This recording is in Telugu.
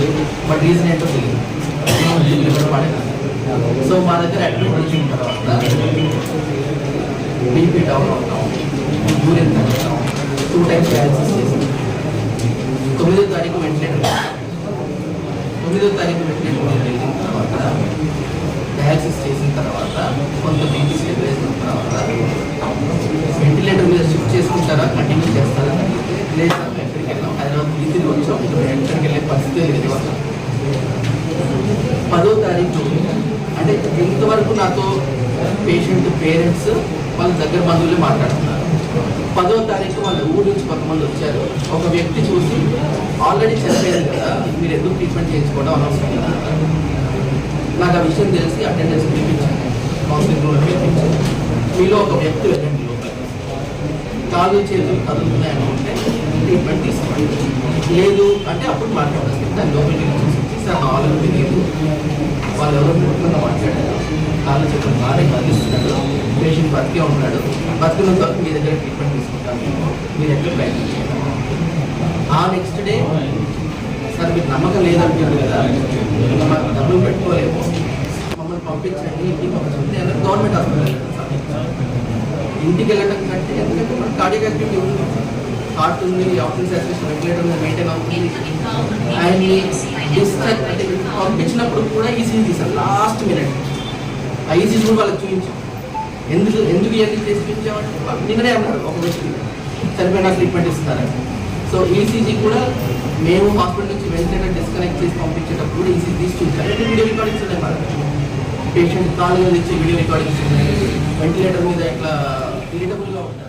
ఉంటుంది బట్ రీజన్ ఏంటో తెలియదు. సో మా దగ్గర అడ్మిట్ వచ్చిన తర్వాత. బీపీ డౌన్ అవుతాం యూరిన్ తగ్గుతాం టూ టైమ్స్ డయాలసిస్ చేసాం తొమ్మిదో తారీఖు వెంటిలేటర్ తొమ్మిదో తారీఖు వెంటిలేటర్ వెళ్ళిన తర్వాత డయాలసిస్ చేసిన తర్వాత కొంత బీపీ స్టెబిలైజ్ తర్వాత వెంటిలేటర్ మీద షిఫ్ట్ చేసుకుంటారా? కంటిన్యూ చేస్తారా? లేదా సార్ మేము ఎక్కడికి వెళ్ళాం చూసాం ఇప్పుడు ఎక్కడికి వెళ్ళే పరిస్థితి లేదు పదో తారీఖు అంటే ఇంతవరకు నాతో పేషెంట్ పేరెంట్స్ వాళ్ళ దగ్గర బంధువులే మాట్లాడుతున్నారు. పదో తారీఖు వాళ్ళ ఊరు నుంచి కొంతమంది వచ్చారు. ఒక వ్యక్తి చూసి ఆల్రెడీ చనిపోయారు కదా మీరు ఎందుకు ట్రీట్మెంట్ చేయించుకోవడం అనవసరం కదా? నాకు ఆ విషయం తెలిసి అటెండెన్స్ పిలిపించాను కౌన్సిలింగ్ రూమ్ పిలిపించాను మీలో ఒక వ్యక్తి వెళ్ళండి లోపల కాదు చేతులు కదులుతున్నాయని అనుకుంటే ట్రీట్మెంట్ తీసుకోండి. లేదు. అంటే అప్పుడు మాట్లాడాలి దాని లోపలికి చూసి సార్ నాలుగు తెలియదు వాళ్ళు ఎవరో ముఖ్యంగా మాట్లాడారు. కాళ్ళు చెప్పిన బాగానే కదిలిస్తున్నాడు పేషెంట్ బతికే ఉన్నాడు. బతికినంత వరకు మీ దగ్గర ట్రీట్మెంట్ తీసుకుంటాను. మీరు ఎక్కడ ప్రయత్నం చేయాలి ఆ నెక్స్ట్ డే సార్ మీకు నమ్మకం లేదంటున్నారు కదా. మాకు డబ్బులు పెట్టుకోలేము. మమ్మల్ని పంపించండి. ఇంటికి పంపించండి గవర్నమెంట్ హాస్పిటల్ ఇంటికి వెళ్ళడం కంటే ఎందుకంటే మన కార్డియక్ యాక్టివిటీ ఉంది. హార్ట్ ఉంది ఆఫీస్ సాచురేషన్ రెగ్యులేటర్ మెయింటైన్ అవుతుంది. అండ్ పంపించినప్పుడు కూడా ఈసీజీ తీసారు లాస్ట్ మినిట్ ఆ ఈసీజీ కూడా వాళ్ళకి చూపించాం. ఎందుకు ఎందుకు ఇవన్నీ చేసి చూపించామంటే నిన్ననే అన్నారు ఒక వ్యక్తి చనిపోయిన ట్రీట్మెంట్ ఇస్తారని సో ఈసీజీ కూడా మేము హాస్పిటల్ నుంచి వెంటనే డిస్కనెక్ట్ చేసి పంపించేటప్పుడు కూడా ఈసీజీ తీసి చూపించాలి అంటే వీడియో రికార్డింగ్స్ ఉన్నాయి మనకి పేషెంట్ కాళ్ళు మీద వీడియో రికార్డింగ్స్ ఉన్నాయి. వెంటిలేటర్ మీద ఎట్లా ఇరిటబుల్గా ఉంటారు